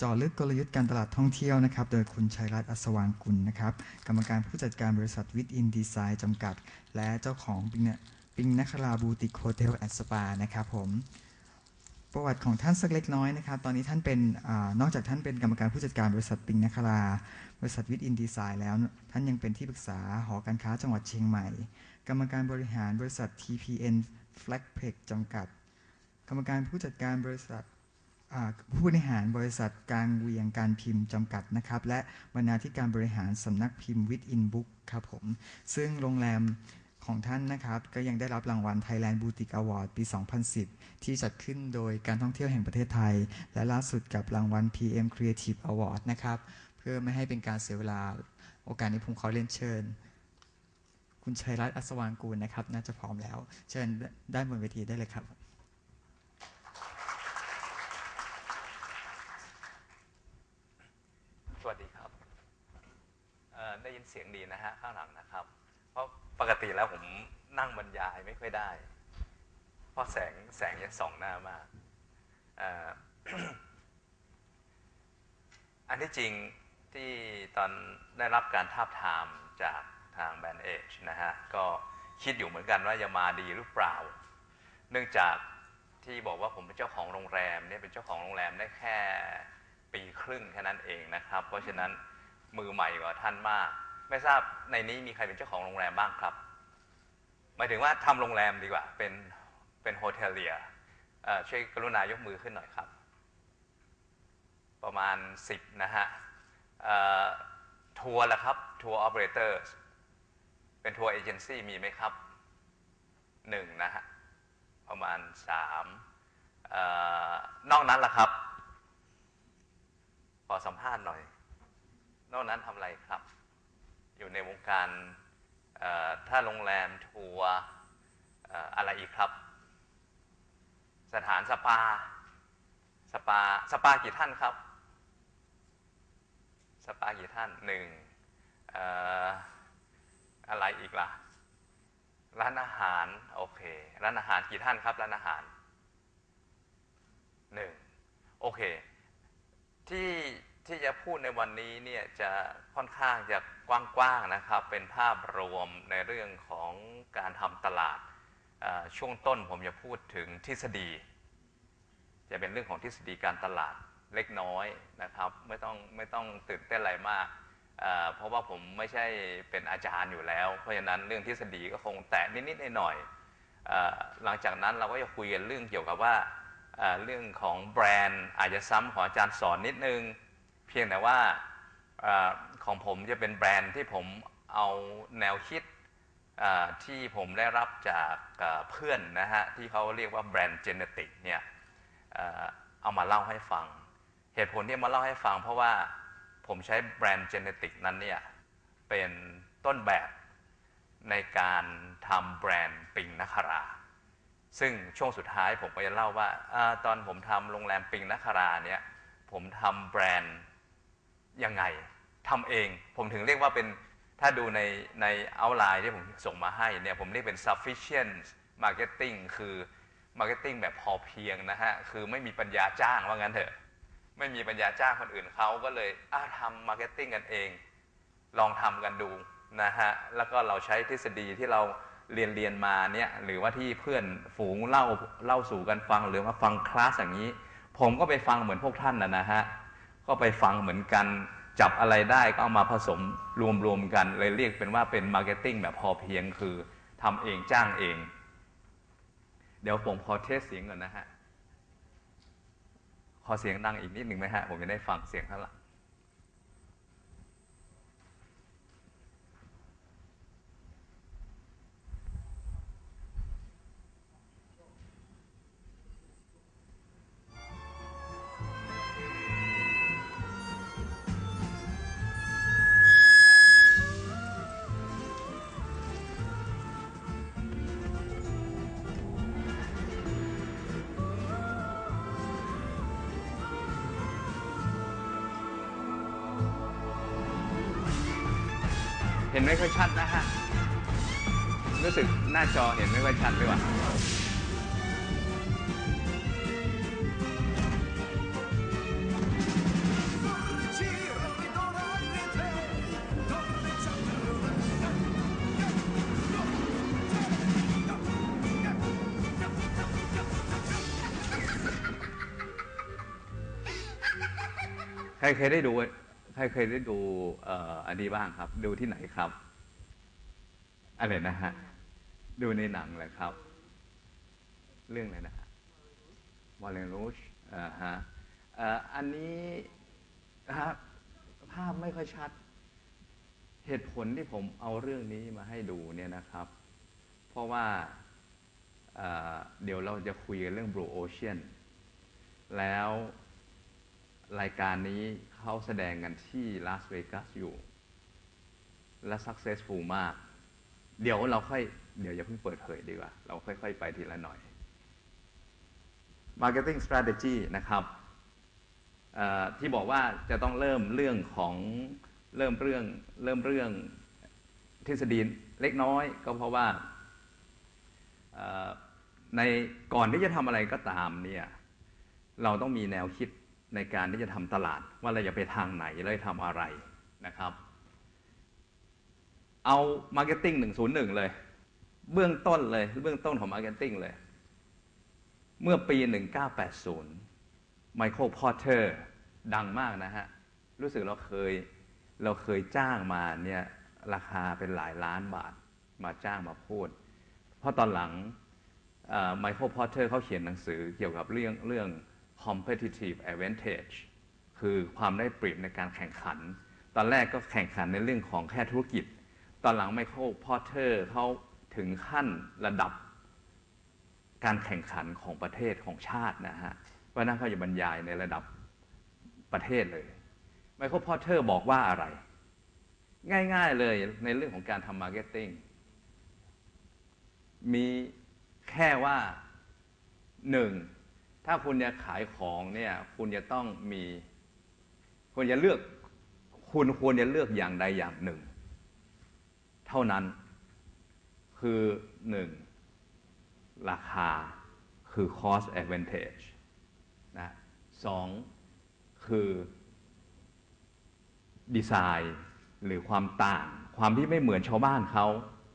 จาะลึกกลยุทธ์การตลาดท่องเที่ยวนะครับ โดยคุณชัยรัตน์อัศวางกุลนะครับ กรรมการผู้จัดการบริษัทวิทอินดีไซน์จำกัด และเจ้าของปิงเนี่ยปิงนัคราบูติกโฮเทลแอนด์สปานะครับผม ประวัติของท่านสักเล็กน้อยนะครับ ตอนนี้ท่านเป็นอนอกจากท่านเป็นกรรมการผู้จัดการบริษัทปิงนัครา บริษัทวิทอินดีไซน์แล้ว ท่านยังเป็นที่ปรึกษาหอการค้าจังหวัดเชียงใหม่ กรรมการบริหารบริษัท TPN Flagpeg จำกัด กรรมการผู้จัดการบริษัท ผู้บริหารบริษัทการเวียงการพิมพ์จำกัดนะครับ และบรรณาธิการบริหารสำนักพิมพ์วิ t อินบุ๊กครับผม ซึ่งโรงแรมของท่านนะครับ ก็ยังได้รับรางวัล Thailand Boutique Award ปี 2010 ที่จัดขึ้นโดยการท่องเที่ยวแห่งประเทศไทย และล่าสุดกับรางวัล PM Creative Award นะครับ เพื่อไม่ให้เป็นการเสียเวลาโอกาสนี้ผมขอเรียนเชิญ คุณชัยรัตน์อัศวางกูลนะครับ น่าจะพร้อมแล้ว เชิญด้านบนเวทีได้เลยครับ สวัสดีครับ เอ่อได้ยินเสียงดีนะฮะข้างหลังนะครับ เพราะปกติแล้วผมนั่งบรรยายไม่ค่อยได้ เพราะแสงแสงจะส่องหน้ามากอันที่จริงที่ตอนได้รับการทาบทามจากทางแบรนด์เอชนะฮะ ก็คิดอยู่เหมือนกันว่าจะมาดีหรือเปล่า เนื่องจากที่บอกว่าผมเป็นเจ้าของโรงแรมเนี่ยเป็นเจ้าของโรงแรมได้แค่ปีครึ่งแค่นั้นเองนะครับ เพราะฉะนั้นมือใหม่กว่าท่านมาก ไม่ทราบในนี้มีใครเป็นเจ้าของโรงแรมบ้างครับ หมายถึงว่าทำโรงแรมดีกว่า เป็นเป็นโฮเทลเลียช่วยกรุณายกมือขึ้นหน่อยครับ ประมาณ 10 นะฮะทัวร์ล่ะครับทัวร์ออ p e r a t o r เป็นทัวร์เอเจนซี่มีไหมครับหนึ่งนะฮะ ประมาณสามเอนอกนั้นล่ะครับ ขอสัมภาษณ์หน่อย นอกนั้นทำอะไรครับ อยู่ในวงการเอ่อถ้าโรงแรมทัวร์อะไรอีกครับ สถานสปา สปา สปากี่ท่านครับ สปากี่ท่านหนึ่งอะไรอีกล่ะ ร้านอาหาร โอเค ร้านอาหารกี่ท่านครับ ร้านอาหารหนึ่งโอเค ที่จะพูดในวันนี้เนี่ยจะค่อนข้างจะกว้างๆนะครับ เป็นภาพรวมในเรื่องของการทำตลาดช่วงต้นผมจะพูดถึงทฤษฎี จะเป็นเรื่องของทฤษฎีการตลาดเล็กน้อยนะครับ ไม่ต้องไม่ต้องตื่นเต้นอะไรมากเเพราะว่าผมไม่ใช่เป็นอาจารย์อยู่แล้ว เพราะฉะนั้นเรื่องทฤษฎีก็คงแตะนิดๆหน่อยๆหลังจากนั้นเราก็จะคุยกันเรื่องเกี่ยวกับว่าเเรื่องของแบรนด์อาจจะซ้ำของอาจารย์สอนนิดนึง พียงแต่ว่าอของผมจะเป็นแบรนด์ที่ผมเอาแนวคิดที่ผมได้รับจากเพื่อนนะฮะที่เขาเรียกว่าแบรนด์เจเนติกเนี่ยเอามาเล่าให้ฟัง เหตุผลที่มาเล่าให้ฟัง เพราะว่าผมใช้แบรนด์เจเนติกนั้นเนี่ยเป็นต้นแบบในการทำแบรนด์ปิงนัครา ซึ่งช่วงสุดท้ายผมก็จะเล่าว่าอตอนผมทำโรงแรมปิงนัคราเนี่ยผมทำแบรนด์ ยังไงทำเอง ผมถึงเรียกว่าเป็นถ้าดูในในเอาไลน์ที่ผมส่งมาให้เนี่ยผมเรียกเป็น sufficient marketing คือมาร์เก็ตติ้งแบบพอเพียงนะฮะ คือไม่มีปัญญาจ้างว่างั้นเถอะ ไม่มีปัญญาจ้างคนอื่นเขาก็เลยอาทำมาร์เก็ตติ้งกันเอง ลองทำกันดูนะฮะ แล้วก็เราใช้ทฤษฎีที่เราเรียนเรียนมาเนี่ยหรือว่าที่เพื่อนฝูงเล่าเล่าสู่กันฟังหรือว่าฟังคลาสอย่างนี้ ผมก็ไปฟังเหมือนพวกท่านนะนะฮะ ก็ไปฟังเหมือนกัน จับอะไรได้ก็เอามาผสมรวมๆกัน เลยเรียกเป็นว่าเป็นมาร์เก็ตติ้งแบบพอเพียงคือทำเองจ้างเอง เดี๋ยวผมขอเทสเสียงก่อนนะฮะ ขอเสียงดังอีกนิดหนึ่งไหมฮะ ผมจะได้ฟังเสียงข้างหลัง เห็นไม่ค่อยชัดนะฮะ รู้สึกหน้าจอเห็นไม่ค่อยชัดเลยว่ะใครเคยได้ดู ใครเคยได้ดูอันนี้บ้างครับ ดูที่ไหนครับ อะไรนะฮะ ดูในหนังเลยครับ เรื่องอะไรนะวอลเลนรูชอ่าฮะอันนี้นะฮะภาพไม่ค่อยชัด เหตุผลที่ผมเอาเรื่องนี้มาให้ดูเนี่ยนะครับ เพราะว่าเเดี๋ยวเราจะคุยกันเรื่อง Blue Ocean แล้วรายการนี้ เขาแสดงกันที่ลาสเวกัสอยู่ และ successful มาก เดี๋ยวเราค่อย เดี๋ยวอย่าเพิ่งเปิดเผยดีกว่า เราค่อย ๆ ไปทีละหน่อย Marketing Strategy นะครับที่บอกว่าจะต้องเริ่มเรื่องของเริ่มเรื่องเริ่มเรื่องทฤษฎีเล็กน้อยก็เพราะว่าในก่อนที่จะทำอะไรก็ตามเนี่ยเราต้องมีแนวคิด ในการที่จะทำตลาดว่าเราจะไปทางไหนเราจะทำอะไรนะครับ เอา Marketing 101 เลย เบื้องต้นเลยเบื้องต้นของ Marketing เลย เมื่อปี 1980ไมเคิลพอ t เตอร์ดังมากนะฮะ รู้สึกเราเคยเราเคยจ้างมาเนี่ยราคาเป็นหลายล้านบาทมาจ้างมาพูด เพราะตอนหลังไมเคิลพอ t เตอร์เขาเขียนหนังสือเกี่ยวกับเรื่องเรื่อง competitive advantage คือความได้เปรียบในการแข่งขัน ตอนแรกก็แข่งขันในเรื่องของแค่ธุรกิจ ตอนหลังไมเคิลพอเตอร์เขาถึงขั้นระดับการแข่งขันของประเทศของชาตินะฮะเพรานั้นเขาจะบรรยายในระดับประเทศเลยไมเคิลพอเตอร์บอกว่าอะไร ง่ายๆเลยในเรื่องของการทำมาร์เก็ตติ้งมีแค่ว่าหนึ่ง ถ้าคุณจะขายของเนี่ย คุณจะต้องมีควรจะเลือก คุณควรจะเลือกอย่างใดอย่างหนึ่ง เท่านั้น คือหนึ่งราคาคือ cost advantage นะสองคือดีไซน์หรือความต่าง ความที่ไม่เหมือนชาวบ้านเขา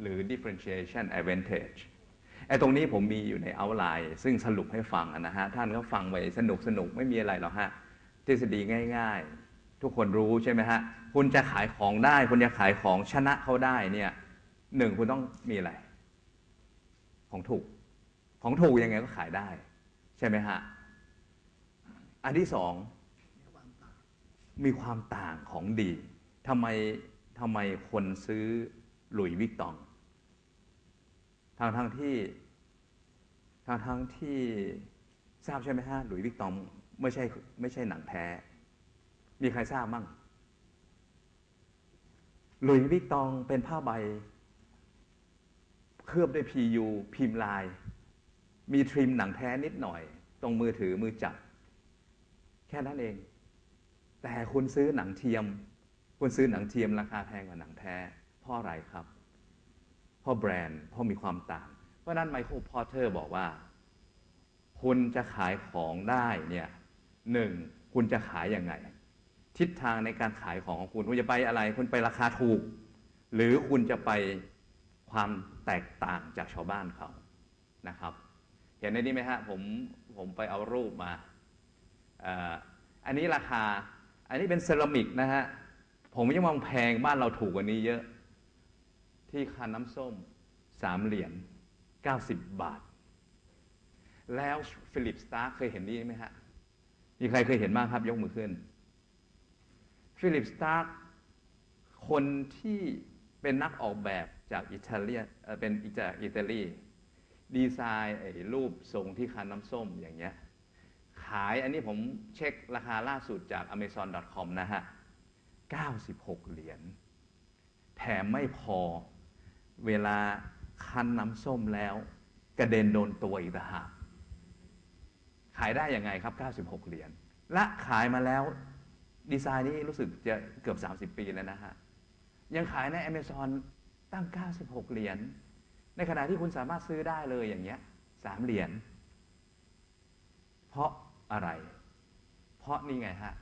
หรือ differentiation advantage ไอ้ตรงนี้ผมมีอยู่ใน outline ซึ่งสรุปให้ฟังนะฮะท่านก็ฟังไปสนุกสนุกไม่มีอะไรหรอกฮะทฤษฎีง่าย ๆ ทุกคนรู้ใช่ไหมฮะคุณจะขายของได้ คุณจะขายของชนะเขาได้เนี่ยหนึ่งคุณต้องมีอะไร ของถูก ของถูกยังไงก็ขายได้ ใช่ไหมฮะอันที่สองมีความต่างของดีทำไมทำไมคนซื้อหลุยวิกตอง ทางทางที่ทางทางที่ทราบใช่ไหมฮะหลุยส์วิกตองไม่ใช่ไม่ใช่หนังแท้ มีใครทราบมั่งหลุยส์วิกตองเป็นผ้าใบ เคลือบด้วย PU พิมพ์ลาย มีทริมหนังแท้นิดหน่อย ตรงมือถือมือจับ แค่นั้นเอง แต่คุณซื้อหนังเทียม คุณซื้อหนังเทียมราคาแพงกว่าหนังแท้เพราะอะไรครับ พราะแบรนด์เพราะมีความต่าง เพราะนั้นไมเคิลพอเตอร์บอกว่า คุณจะขายของได้เนี่ยหนึ่งคุณจะขายยังไง ทิศทางในการขายของของคุณคุณจะไปอะไร คุณไปราคาถูก หรือคุณจะไปความแตกต่างจากชาวบ้านเขานะครับ เห็นในนี้ไหมฮะผมผมไปเอารูปมาอันนี้ราคา อันนี้เป็นเซรามิกนะฮะผมยังมองแพงบ้านเราถูกกว่านี้เยอะ ที่คันน้ำส้มสามเหรียญ90 บาท แล้วฟิลิปสตาร์เคยเห็นนี่ไหมฮะ มีใครเคยเห็นบ้างครับ ยกมือขึ้น ฟิลิปสตาร์คนที่เป็นนักออกแบบจากอิตาเลียเออเป็นจากอิตาลี ดีไซน์ไอ้รูปทรงที่คันน้ำส้มอย่างเงี้ย ขายอันนี้ผมเช็คราคาล่าสุดจาก amazon.com นะฮะ 96 เหรียญ แถมไม่พอ เวลาคันน้ำส้มแล้ว กระเด็นโดนตัวอีกหากขายได้ยังไงครับ 96 เหรียญ และขายมาแล้ว ดีไซน์นี้รู้สึกจะเกือบ 30 ปีแล้วนะฮะ ยังขายใน Amazon ตั้ง 96 เหรียญ ในขณะที่คุณสามารถซื้อได้เลยอย่างเงี้ยสามเหรียญ เพราะอะไร เพราะนี่ไงฮะ